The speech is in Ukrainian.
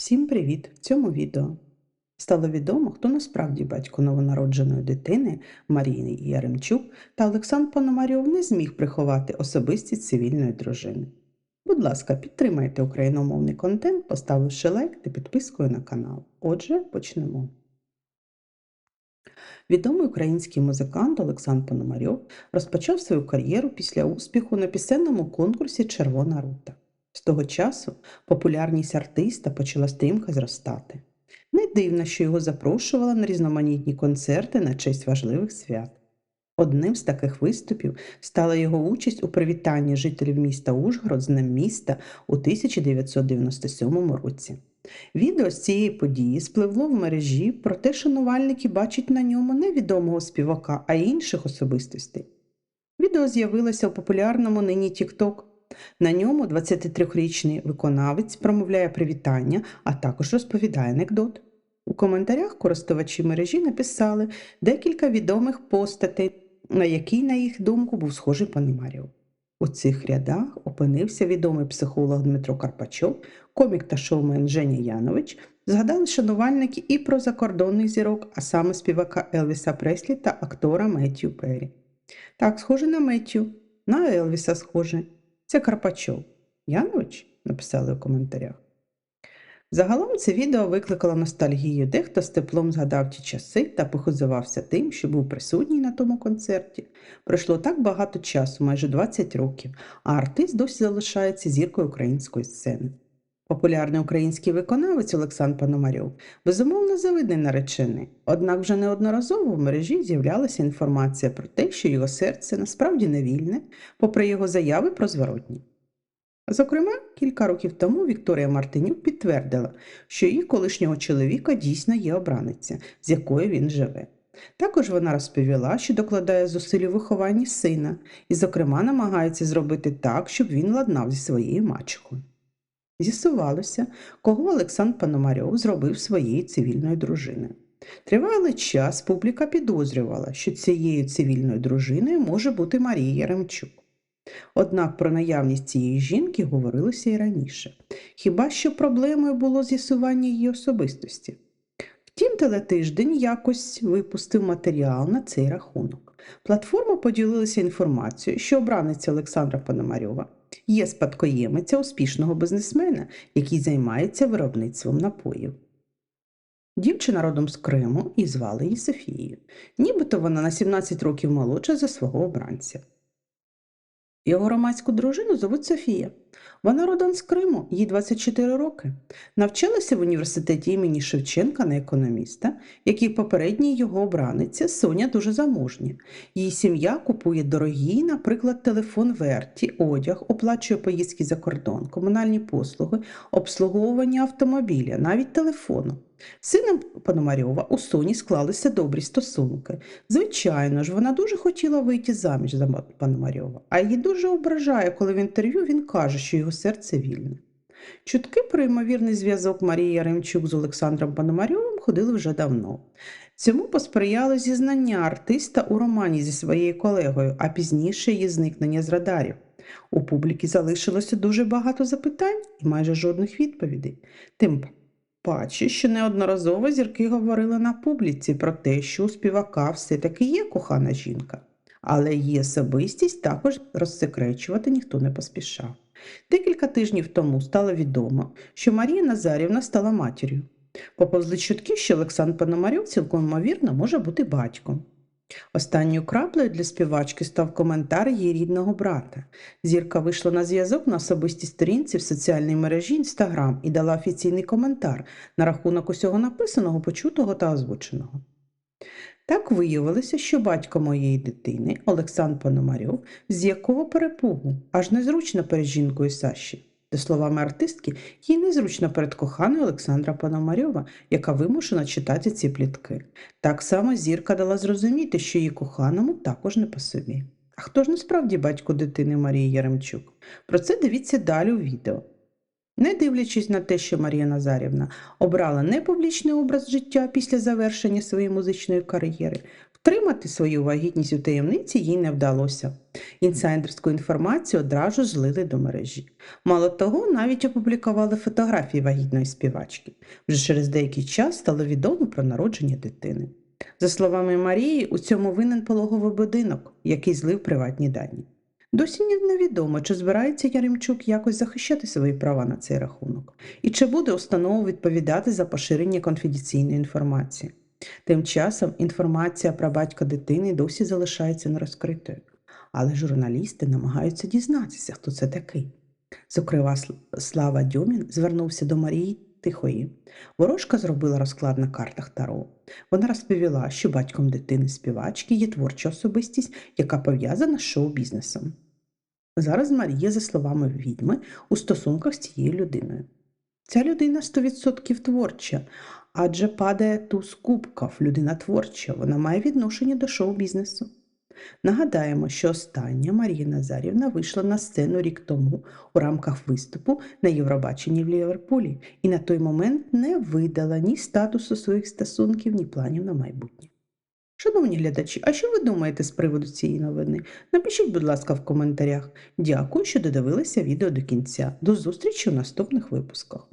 Всім привіт! В цьому відео стало відомо, хто насправді батько новонародженої дитини Марії Яремчук та Олександр Пономарьов не зміг приховати особистість цивільної дружини. Будь ласка, підтримайте україномовний контент, поставивши лайк та підпискою на канал. Отже, почнемо. Відомий український музикант Олександр Пономарьов розпочав свою кар'єру після успіху на пісенному конкурсі Червона рута. З того часу популярність артиста почала стрімко зростати. Не дивно, що його запрошували на різноманітні концерти на честь важливих свят. Одним з таких виступів стала його участь у привітанні жителів міста Ужгород з Днем міста у 1997 році. Відео з цієї події спливло в мережі, проте шанувальники бачать на ньому не відомого співака, а інших особистостей. Відео з'явилося у популярному нині TikTok. На ньому 23-річний виконавець промовляє привітання, а також розповідає анекдот. У коментарях користувачі мережі написали декілька відомих постатей, на які, на їх думку, був схожий Пономарєв. У цих рядах опинився відомий психолог Дмитро Карпачов, комік та шоумен Женя Янович, згадали шанувальники і про закордонних зірок, а саме співака Елвіса Преслі та актора Меттью Перрі. Так, схоже на Меттью, на Елвіса схоже. Це Карпачов. Янович? написали у коментарях. Загалом це відео викликало ностальгію. Дехто з теплом згадав ті часи та похизувався тим, що був присутній на тому концерті. Пройшло так багато часу, майже 20 років, а артист досі залишається зіркою української сцени. Популярний український виконавець Олександр Пономарьов безумовно завидний наречений, однак вже неодноразово в мережі з'являлася інформація про те, що його серце насправді не вільне, попри його заяви про зворотні. Зокрема, кілька років тому Вікторія Мартинюк підтвердила, що її колишнього чоловіка дійсно є обраниця, з якою він живе. Також вона розповіла, що докладає зусиль у вихованні сина і, зокрема, намагається зробити так, щоб він ладнав зі своєю мачехою. З'ясувалося, кого Олександр Пономарьов зробив своєю цивільною дружиною. Тривалий час публіка підозрювала, що цією цивільною дружиною може бути Марія Яремчук. Однак про наявність цієї жінки говорилося і раніше. Хіба що проблемою було з'ясування її особистості? Втім, телетиждень якось випустив матеріал на цей рахунок. Платформа поділилася інформацією, що обраниця Олександра Пономарьова є спадкоємиця успішного бізнесмена, який займається виробництвом напоїв. Дівчина родом з Криму і звали її Софією. Нібито вона на 17 років молодша за свого обранця. Його громадську дружину звуть Софія. Вона родом з Криму, їй 24 роки. Навчалася в університеті імені Шевченка на економіста, як і попередній його обраниця Соня дуже заможня. Її сім'я купує дорогі, наприклад, телефон Верті, одяг, оплачує поїздки за кордон, комунальні послуги, обслуговування автомобіля, навіть телефону. Сином Пономарьова у Соні склалися добрі стосунки. Звичайно ж, вона дуже хотіла вийти заміж за Пономарьова, а її дуже ображає, коли в інтерв'ю він каже, що його серце вільне. Чутки про ймовірний зв'язок Марії Яремчук з Олександром Пономарьовим ходили вже давно. Цьому посприяло зізнання артиста у романі зі своєю колегою, а пізніше її зникнення з радарів. У публіки залишилося дуже багато запитань і майже жодних відповідей. Тим паче, що неодноразово зірки говорили на публіці про те, що у співака все-таки є кохана жінка, але її особистість також розсекречувати ніхто не поспішав. Декілька тижнів тому стало відомо, що Марія Назарівна стала матір'ю. Поповзли чутки, що Олександр Пономарьов цілком ймовірно може бути батьком. Останньою краплею для співачки став коментар її рідного брата. Зірка вийшла на зв'язок на особистій сторінці в соціальній мережі Інстаграм і дала офіційний коментар на рахунок усього написаного, почутого та озвученого. Так виявилося, що батько моєї дитини, Олександр Пономарьов, з якого перепугу, аж незручно перед жінкою Саші. За словами артистки, їй незручно перед коханою Олександра Пономарьова, яка вимушена читати ці плітки. Так само зірка дала зрозуміти, що її коханому також не по собі. А хто ж насправді батько дитини Марії Яремчук? Про це дивіться далі у відео. Не дивлячись на те, що Марія Назарівна обрала непублічний образ життя після завершення своєї музичної кар'єри, Втримати свою вагітність у таємниці їй не вдалося. Інсайдерську інформацію одразу злили до мережі. Мало того, навіть опублікували фотографії вагітної співачки. Вже через деякий час стало відомо про народження дитини. За словами Марії, у цьому винен пологовий будинок, який злив приватні дані. Досі невідомо, чи збирається Яремчук якось захищати свої права на цей рахунок, і чи буде установа відповідати за поширення конфіденційної інформації. Тим часом інформація про батька дитини досі залишається нерозкритою, але журналісти намагаються дізнатися, хто це такий. Зокрема, Слава Дьомін звернувся до Марії Тихої. Ворожка зробила розклад на картах Таро. Вона розповіла, що батьком дитини співачки є творча особистість, яка пов'язана з шоу-бізнесом. Зараз Марія, за словами відьми, у стосунках з цією людиною. Ця людина 100% творча, адже падає туз кубків, людина творча, вона має відношення до шоу-бізнесу. Нагадаємо, що остання Марія Назарівна вийшла на сцену рік тому у рамках виступу на Євробаченні в Ліверпулі і на той момент не видала ні статусу своїх стосунків, ні планів на майбутнє. Шановні глядачі, а що ви думаєте з приводу цієї новини? Напишіть, будь ласка, в коментарях. Дякую, що додивилися відео до кінця. До зустрічі у наступних випусках.